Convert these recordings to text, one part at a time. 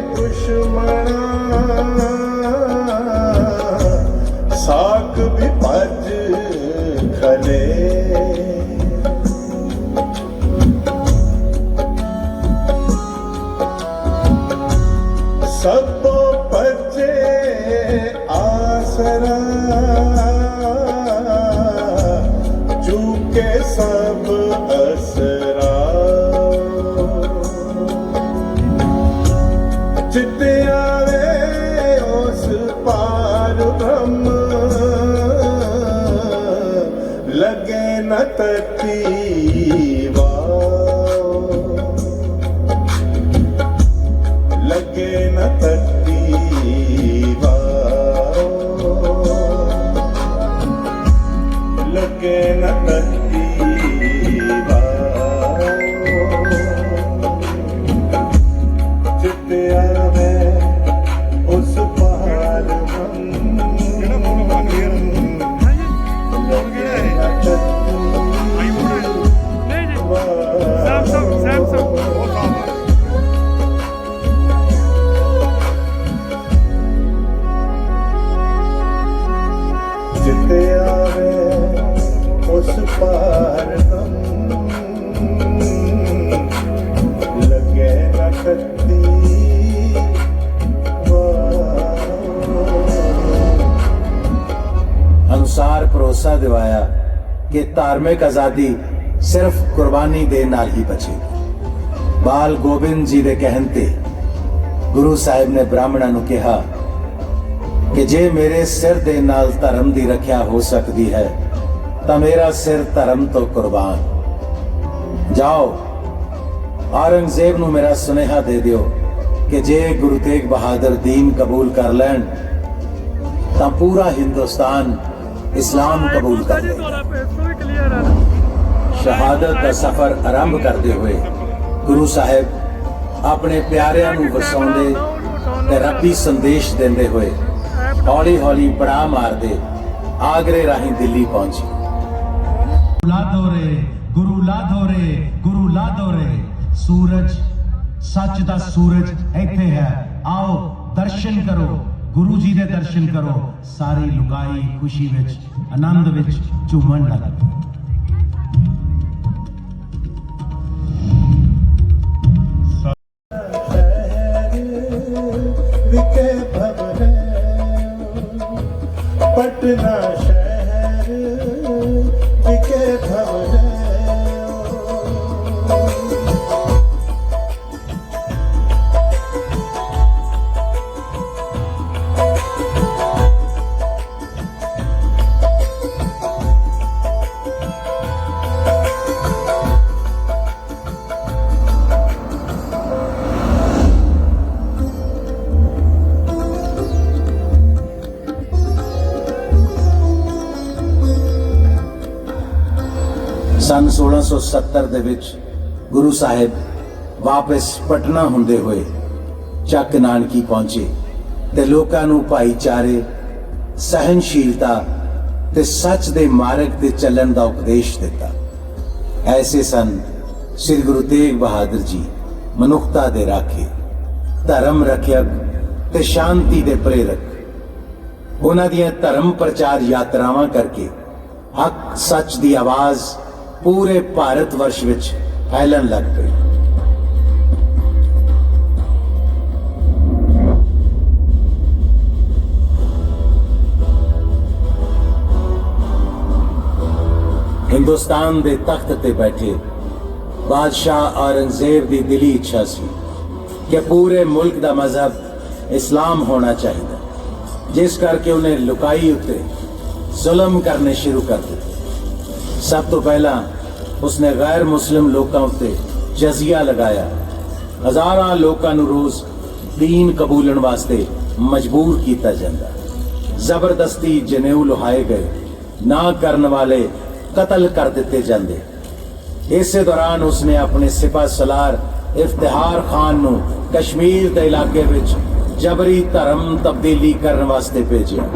ਦੁਸ਼ਮਣਾ ਸਾਖ ਵੀ ਭਜ ਖਲੇ ਸਭੋ ਲਗੇ ਨਹੀਂ ਜੀ ਸੈਮਸੰਗ ਸੈਮਸੰਗ ਉਹ ਸਾਹਮਣੇ ਜਿੱਤ ਆਵੇ ਉਸ ਪਾਰ ਹਮ ਲੱਗੇ ਨਾ ਕੱਤੀ ਅਨੁਸਾਰ ਭਰੋਸਾ ਸਿਰਫ ਕੁਰਬਾਨੀ ਦੇ ਨਾਲ ਹੀ ਬਚੇਗੀ। ਬਾਲ ਗੋਬਿੰਦ ਜੀ ਦੇ ਕਹਿਣ ਤੇ ਗੁਰੂ ਸਾਹਿਬ ਨੇ ਬ੍ਰਾਹਮਣਾਂ ਨੂੰ ਕਿਹਾ ਕਿ ਜੇ ਮੇਰੇ ਸਿਰ ਦੇ ਨਾਲ ਧਰਮ ਦੀ ਰੱਖਿਆ ਹੋ ਸਕਦੀ ਹੈ, ਤਾਂ ਮੇਰਾ ਸਿਰ ਧਰਮ ਤੋਂ ਕੁਰਬਾਨ। ਜਾਓ, ਔਰੰਗਜ਼ੇਬ ਨੂੰ ਮੇਰਾ ਸੁਨੇਹਾ ਦੇ ਦਿਓ ਕਿ ਜੇ ਗੁਰੂ ਤੇਗ ਬਹਾਦਰ ਦੀਨ ਕਬੂਲ ਕਰ ਲੈਣ, ਤਾਂ ਪੂਰਾ ਹਿੰਦੁਸਤਾਨ ਇਸਲਾਮ ਕਬੂਲ ਕਰ ਜੀ ਲੇਗਾ ਸ਼ਹਾਦਤ ਦਾ ਸਫ਼ਰ ਆਰੰਭ ਕਰਦੇ ਹੋਏ ਗੁਰੂ ਸਾਹਿਬ ਆਪਣੇ ਪਿਆਰਿਆਂ ਨੂੰ ਵਸਾਉਂਦੇ ਤੇ ਰੱਬੀ ਸੰਦੇਸ਼ ਦਿੰਦੇ ਹੋਏ ਹੌਲੀ ਹੌਲੀ ਪੜਾ ਮਾਰਦੇ ਆਗਰੇ ਰਾਹੀਂ ਦਿੱਲੀ ਪਹੁੰਚੇ। ਲਾਦੋ ਰੇ ਗੁਰੂ ਲਾਦੋ ਰੇ ਗੁਰੂ ਲਾਦੋ ਰੇ ਸੂਰਜ, ਸੱਚ ਦਾ ਸੂਰਜ ਇੱਥੇ ਹੈ। ਆਓ ਦਰਸ਼ਨ ਕਰੋ, ਗੁਰੂ ਜੀ ਦੇ ਦਰਸ਼ਨ ਕਰੋ। ਸਾਰੀ ਲੁਕਾਈ ਖੁਸ਼ੀ ਵਿੱਚ, ਆਨੰਦ ਵਿੱਚ ਝੂਮਣ ਲੱਗੋ ਪਟਨਾ ਸਨ 1670 ਦੇ ਵਿੱਚ ਗੁਰੂ ਸਾਹਿਬ ਵਾਪਸ ਪਟਨਾ ਹੁੰਦੇ ਹੋਏ ਚੱਕ ਨਾਨਕੀ ਪਹੁੰਚੇ ਤੇ ਲੋਕਾਂ ਨੂੰ ਭਾਈਚਾਰੇ ਸਹਿਨਸ਼ੀਲਤਾ ਤੇ ਸੱਚ ਦੇ ਮਾਰਗ ਤੇ ਚੱਲਣ ਦਾ ਉਪਦੇਸ਼ ਦਿੱਤਾ। ਐਸੇ ਸਨ ਸ੍ਰੀ ਗੁਰੂ ਤੇਗ ਬਹਾਦਰ ਜੀ ਮਨੁੱਖਤਾ ਦੇ ਰਾਖੇ, ਧਰਮ ਰੱਖਿਅਕ ਤੇ ਸ਼ਾਂਤੀ ਦੇ ਪ੍ਰੇਰਕ। ਉਹਨਾਂ ਦੀਆਂ ਧਰਮ ਪ੍ਰਚਾਰ ਯਾਤਰਾਵਾਂ ਕਰਕੇ ਹੱਕ ਸੱਚ ਦੀ ਆਵਾਜ਼ ਪੂਰੇ ਭਾਰਤ ਵਰਸ਼ ਵਿੱਚ ਫੈਲਣ ਲੱਗ ਪਈ ਹਿੰਦੁਸਤਾਨ ਦੇ ਤਖਤ ਤੇ ਬੈਠੇ ਬਾਦਸ਼ਾਹ ਔਰੰਗਜ਼ੇਬ ਦੀ ਦਿਲੀ ਇੱਛਾ ਸੀ ਕਿ ਪੂਰੇ ਮੁਲਕ ਦਾ ਮਜ਼ਹਬ ਇਸਲਾਮ ਹੋਣਾ ਚਾਹੀਦਾ, ਜਿਸ ਕਰਕੇ ਉਹਨੇ ਲੁਕਾਈ ਉੱਤੇ ਜ਼ੁਲਮ ਕਰਨੇ ਸ਼ੁਰੂ ਕਰ ਦਿੱਤੇ। ਸਭ ਤੋਂ ਪਹਿਲਾਂ ਉਸਨੇ ਗੈਰ ਮੁਸਲਿਮ ਲੋਕਾਂ ਉੱਤੇ ਜਜ਼ੀਆ ਲਗਾਇਆ। ਹਜ਼ਾਰਾਂ ਲੋਕਾਂ ਨੂੰ ਰੋਜ਼ ਦੀਨ ਕਬੂਲਣ ਵਾਸਤੇ ਮਜਬੂਰ ਕੀਤਾ ਜਾਂਦਾ। ਜ਼ਬਰਦਸਤੀ ਜਨੇਊ ਲੁਹਾਏ ਗਏ, ਨਾ ਕਰਨ ਵਾਲੇ ਕਤਲ ਕਰ ਦਿੱਤੇ ਜਾਂਦੇ। ਇਸੇ ਦੌਰਾਨ ਉਸਨੇ ਆਪਣੇ ਸਿਪਾ ਸਲਾਰ ਇਫਤਿਹਾਰ ਖਾਨ ਨੂੰ ਕਸ਼ਮੀਰ ਦੇ ਇਲਾਕੇ ਵਿੱਚ ਜਬਰੀ ਧਰਮ ਤਬਦੀਲੀ ਕਰਨ ਵਾਸਤੇ ਭੇਜਿਆ।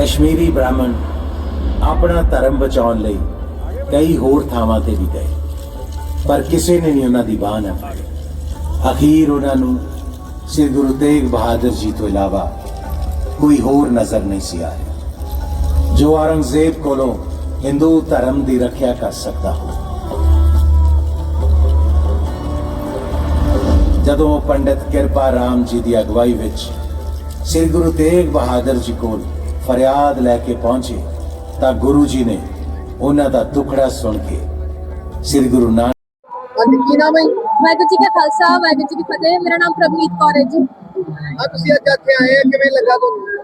ਕਸ਼ਮੀਰੀ ਬ੍ਰਾਹਮਣ ਆਪਣਾ ਧਰਮ ਬਚਾਉਣ ਲਈ ਕਈ ਹੋਰ ਥਾਵਾਂ ਤੇ ਵੀ ਗਏ। ਪਰ ਕਿਸੇ ਨੇ ਨਹੀਂ ਉਹਨਾਂ ਦੀ ਬਾਹ ਨਾ ਫੜੀ। ਅਖੀਰ ਉਹਨਾਂ ਨੂੰ ਸ੍ਰੀ ਗੁਰੂ ਤੇਗ ਬਹਾਦਰ ਜੀ ਤੋਂ ਇਲਾਵਾ ਕੋਈ ਹੋਰ ਨਜ਼ਰ ਨਹੀਂ ਸੀ ਆ ਰਿਹਾ। ਜੋ ਔਰੰਗਜ਼ੇਬ ਕੋਲੋਂ ਹਿੰਦੂ ਧਰਮ ਦੀ ਰੱਖਿਆ ਕਰ ਸਕਦਾ ਹੋ ਜਦੋਂ ਉਹ ਪੰਡਿਤ ਕਿਰਪਾ ਰਾਮ ਜੀ ਦੀ ਅਗਵਾਈ ਵਿੱਚ ਸ੍ਰੀ ਗੁਰੂ ਤੇਗ ਬਹਾਦਰ ਜੀ ਕੋਲ ਫਰਿਆਦ ਲੈ ਕੇ ਪਹੁੰਚੇ ਤਾਂ ਗੁਰੂ ਜੀ ਨੇ ਉਹਨਾਂ ਦਾ ਦੁਖੜਾ ਸੁਣ ਕੇ ਸ੍ਰੀ ਗੁਰੂ ਨਾਨਕ ਹਾਂਜੀ ਕੀ ਨਾਮ ਹੈ? ਵਾਹਿਗੁਰੂ ਜੀ ਕਾ ਖਾਲਸਾ ਵਾਹਿਗੁਰੂ ਜੀ ਕੀ ਫਤਿਹ। ਮੇਰਾ ਨਾਮ ਪ੍ਰਵਨੀਤ ਕੌਰ ਹੈ ਜੀ। ਆ ਤੁਸੀਂ ਅੱਜ ਇੱਥੇ ਆਏ ਆ ਕਿਵੇਂ ਲੱਗਾ ਤੁਹਾਨੂੰ?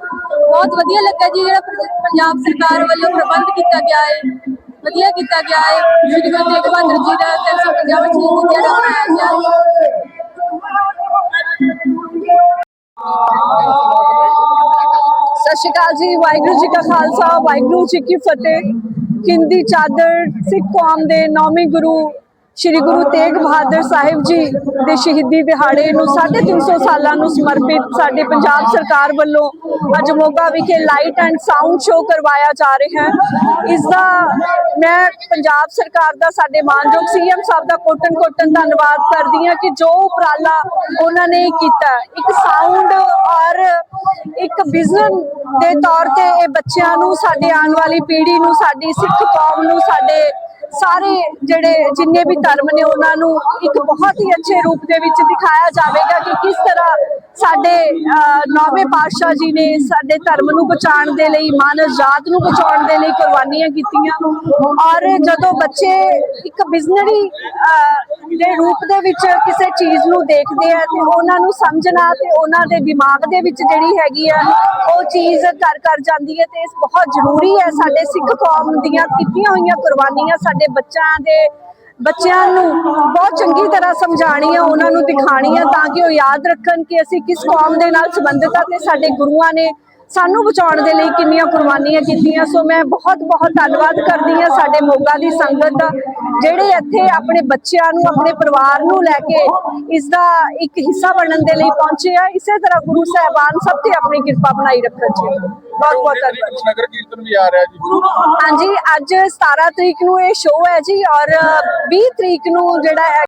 ਬਹੁਤ ਵਧੀਆ ਲੱਗਾ ਜੀ ਜਿਹੜਾ ਪੰਜਾਬ ਸਰਕਾਰ ਵੱਲੋਂ ਪ੍ਰਬੰਧ ਕੀਤਾ ਗਿਆ ਹੈ। ਵਧੀਆ ਕੀਤਾ ਗਿਆ ਹੈ। ਸ਼੍ਰੀ ਗੁਰੂ ਤੇਗ ਬਹਾਦਰ ਜੀ ਦਾ 350 ਸ਼ਹੀਦੀ ਦਿਹਾੜਾ ਮਨਾਇਆ ਗਿਆ। ਸਤਿ ਸ਼੍ਰੀ ਅਕਾਲ ਜੀ, ਵਾਹਿਗੁਰੂ ਜੀ ਕਾ ਖਾਲਸਾ, ਵਾਹਿਗੁਰੂ ਜੀ ਕੀ ਫਤਿਹ। ਕਿੰਦੀ ਚਾਦਰ ਸਿੱਖ ਕੌਮ ਦੇ ਨੌਵੇਂ ਗੁਰੂ ਸ਼੍ਰੀ ਗੁਰੂ ਤੇਗ ਬਹਾਦਰ ਸਾਹਿਬ ਜੀ ਦੇ ਸ਼ਹੀਦੀ ਦਿਹਾੜੇ ਨੂੰ 350 ਸਾਲਾਂ ਨੂੰ ਸਮਰਪਿਤ ਸਾਡੇ ਪੰਜਾਬ ਸਰਕਾਰ ਵੱਲੋਂ ਅੱਜ ਮੋਗਾ ਵਿਖੇ ਲਾਈਟ ਐਂਡ ਸਾਊਂਡ ਸ਼ੋਅ ਕਰਵਾਇਆ ਜਾ ਰਿਹਾ ਹੈ। ਇਸ ਦਾ ਮੈਂ ਪੰਜਾਬ ਸਰਕਾਰ ਦਾ ਸਾਡੇ ਮਾਨਯੋਗ ਸੀਐਮ ਸਾਹਿਬ ਦਾ ਕੋਟਨ ਕੋਟਨ ਧੰਨਵਾਦ ਕਰਦੀ ਹਾਂ ਕਿ ਜੋ ਉਪਰਾਲਾ ਉਹਨਾਂ ਨੇ ਕੀਤਾ ਇੱਕ ਸਾਊਂਡ ਇੱਕ ਵਿਜ਼ਨ ਦੇ ਤੌਰ ਤੇ ਇਹ ਬੱਚਿਆਂ ਨੂੰ, ਸਾਡੇ ਆਉਣ ਵਾਲੀ ਪੀੜ੍ਹੀ ਨੂੰ, ਸਾਡੀ ਸਿੱਖ ਕੌਮ ਨੂੰ, ਸਾਡੇ ਸਾਰੇ ਜਿਹੜੇ ਜਿੰਨੇ ਵੀ ਧਰਮ ਨੇ, ਉਹਨਾਂ ਨੂੰ ਇੱਕ ਬਹੁਤ ਹੀ ਅੱਛੇ ਰੂਪ ਦੇ ਵਿੱਚ ਦਿਖਾਇਆ ਜਾਵੇਗਾ ਕਿ ਕਿਸ ਤਰ੍ਹਾਂ ਸਾਡੇ ਅਹ, ਨੌਵੇਂ ਪਾਤਸ਼ਾਹ ਜੀ ਨੇ ਸਾਡੇ ਧਰਮ ਨੂੰ ਬਚਾਉਣ ਦੇ ਲਈ ਮਾਨਵ ਜਾਤ ਨੂੰ ਬਚਾਉਣ ਦੇ ਲਈ ਕੁਰਬਾਨੀਆਂ ਕੀਤੀਆਂ। ਔਰ ਜਦੋਂ ਬੱਚੇ ਇੱਕ ਵਿਜ਼ਨਰੀ ਦੇ ਰੂਪ ਦੇ ਵਿੱਚ ਕਿਸੇ ਚੀਜ਼ ਨੂੰ ਦੇਖਦੇ ਆ ਤੇ ਉਹਨਾਂ ਨੂੰ ਸਮਝਣਾ ਤੇ ਉਹਨਾਂ ਦੇ ਦਿਮਾਗ ਦੇ ਵਿੱਚ ਜਿਹੜੀ ਹੈਗੀ ਆ ਉਹ ਚੀਜ਼ ਕਰ ਕਰ ਜਾਂਦੀ ਹੈ ਤੇ ਇਸ ਬਹੁਤ ਜ਼ਰੂਰੀ ਹੈ ਸਾਡੇ ਸਿੱਖ ਕੌਮ ਦੀਆਂ ਕੀਤੀਆਂ ਹੋਈਆਂ ਕੁਰਬਾਨੀਆਂ ਸਾਡੇ ਬੱਚਿਆਂ ਦੇ ਬੱਚਿਆਂ ਨੂੰ ਬਹੁਤ ਚੰਗੀ ਤਰ੍ਹਾਂ ਸਮਝਾਣੀ ਆ, ਉਹਨਾਂ ਨੂੰ ਦਿਖਾਣੀ ਆ, ਤਾਂ ਕਿ ਉਹ ਯਾਦ ਰੱਖਣ ਕਿ ਅਸੀਂ ਕਿਸ ਕੌਮ ਦੇ ਨਾਲ ਸੰਬੰਧਿਤ ਆ ਤੇ ਸਾਡੇ ਗੁਰੂਆਂ ਨੇ ਸਾਨੂੰ ਬਚਾਉਣ ਦੇ ਲਈ ਕਿੰਨੀਆਂ ਕੁਰਬਾਨੀਆਂ ਕੀਤੀਆਂ। ਸੋ ਮੈਂ ਬਹੁਤ ਬਹੁਤ ਧੰਨਵਾਦ ਕਰਦੀ ਹਾਂ ਸਾਡੇ ਮੋਗਾ ਦੀ ਸੰਗਤ ਦਾ। ਜਿਹੜੇ ਇੱਥੇ ਆਪਣੇ ਬੱਚਿਆਂ ਨੂੰ ਆਪਣੇ ਪਰਿਵਾਰ ਨੂੰ ਲੈ ਕੇ ਇਸ ਦਾ ਇੱਕ ਹਿੱਸਾ ਬਣਨ ਦੇ ਲਈ ਪਹੁੰਚੇ ਆ ਇਸੇ ਤਰ੍ਹਾਂ ਗੁਰੂ ਸਾਹਿਬਾਨ ਸਭ ਤੇ ਆਪਣੀ ਕਿਰਪਾ ਬਣਾਈ ਰੱਖਣ ਜੀ ਬਹੁਤ ਬਹੁਤ ਧੰਨਵਾਦ। ਨਗਰ ਕੀਰਤਨ ਵੀ ਆ ਰਿਹਾ ਜੀ। ਹਾਂਜੀ ਅੱਜ 17 ਤਰੀਕ ਨੂੰ ਇਹ ਸ਼ੋਅ ਹੈ ਜੀ ਔਰ 20 ਤਰੀਕ ਨੂੰ ਜਿਹੜਾ